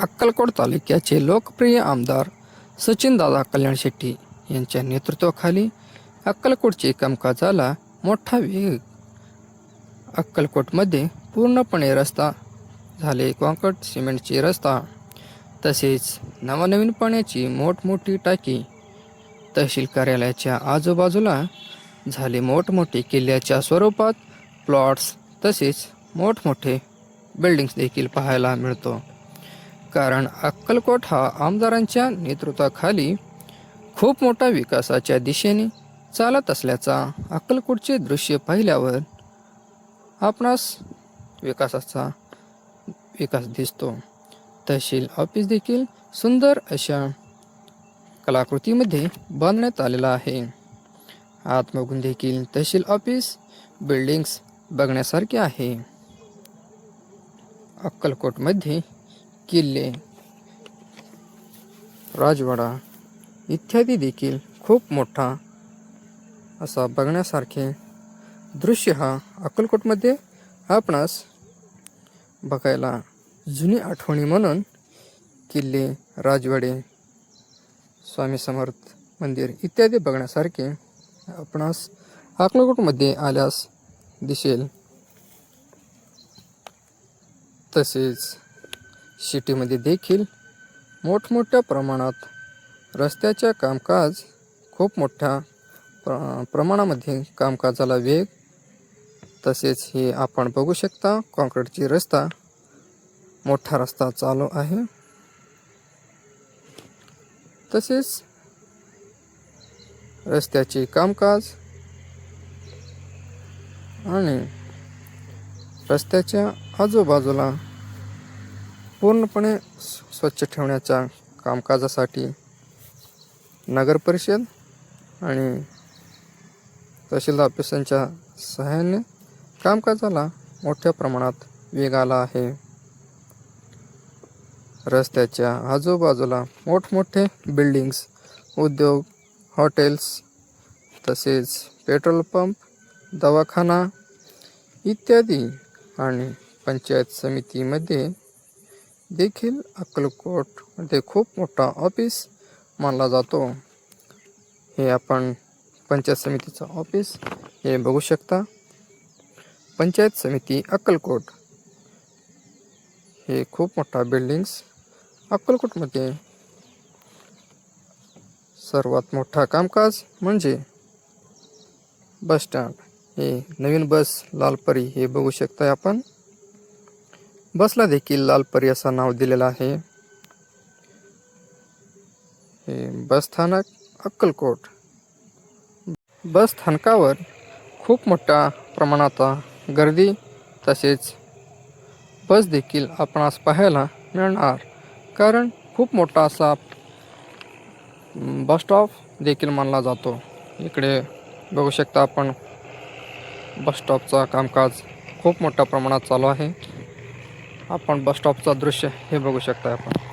अक्कलकोट तालुक्याचे लोकप्रिय आमदार सचिनदादा कल्याण शेट्टी यांच्या नेतृत्वाखाली अक्कलकोटचे कामकाजाला मोठा वेग. अक्कलकोटमध्ये पूर्णपणे रस्ता झाले कॉन्क्रीट सिमेंटचे रस्ता तसेच नवनवीन पाण्याची मोठमोठी टाकी तहसील कार्यालयाच्या आजूबाजूला झाले मोठमोठे किल्ल्याच्या स्वरूपात प्लॉट्स तसेच मोठमोठे बिल्डिंग्स देखील पाहायला मिळतो. कारण अक्कलकोट हा आमदारांच्या नेतृत्वाखाली खूप मोठा विकासाच्या दिशेने चालत असल्याचा अक्कलकोटचे दृश्य पाहिल्यावर आपणास विकासाचा विकास दिसतो. तहसील ऑफिस देखील सुंदर अशा कलाकृतीमध्ये बांधण्यात आलेला आहे. आत देखील तहसील ऑफिस बिल्डिंग्स बघण्यासारखे आहे. अक्कलकोटमध्ये किल्ले राजवाडा इत्यादी देखील खूप मोठा असा बघण्यासारखे दृश्य हा अक्कलकोटमध्ये आपणास बघायला जुनी आठवणी म्हणून किल्ले राजवाडे स्वामी समर्थ मंदिर इत्यादी बघण्यासारखे आपणास अक्कलकोटमध्ये आल्यास दिसेल. तसेच सिटीमध्ये देखील मोठमोठ्या प्रमाणात रस्त्याच्या कामकाज खूप मोठ्या प्र प्रमाणामध्ये कामकाजाला वेग तसेच हे आपण बघू शकता कॉन्क्रीटची रस्ता मोठा रस्ता चालू आहे. तसेच रस्त्याचे कामकाज आणि रस्त्याच्या आजूबाजूला पूर्णपणे स्व- स्वच्छ ठेवण्याच्या कामकाजासाठी नगर परिषद आणि तहसील ऑफिसांच्या सहाय्याने कामकाजाला मोठ्या प्रमाणात वेग आला आहे. रस्त्याच्या आजूबाजूला मोठमोठे बिल्डिंग्स उद्योग हॉटेल्स तसेच पेट्रोल पंप दवाखाना इत्यादी आणि पंचायत समितीमध्ये देखील अक्कलकोटमध्ये खूप मोठा ऑफिस मानला जातो. हे आपण पंचायत समितीचं ऑफिस हे बघू शकता. पंचायत समिती अक्कलकोट. हे खूप मोठा बिल्डिंग्स अक्कलकोटमध्ये सर्वात मोठा कामकाज म्हणजे बस स्टँड हे नवीन बस लालपरी हे बघू शकताय आपण. बसला देखील लालपरी असं नाव दिलेलं आहे. हे बस स्थानक अक्कलकोट. बस स्थानकावर खूप मोठ्या प्रमाणात गर्दी तसेच बस देखील आपणास पाहायला मिळणार. कारण खूप मोठा असा बस स्टॉप देखील मानला जातो. इकडे बघू शकता आपण बस स्टॉपचा कामकाज खूप मोठ्या प्रमाणात चालू आहे. आपण बस स्टॉपचं दृश्य हे बघू शकता आपण.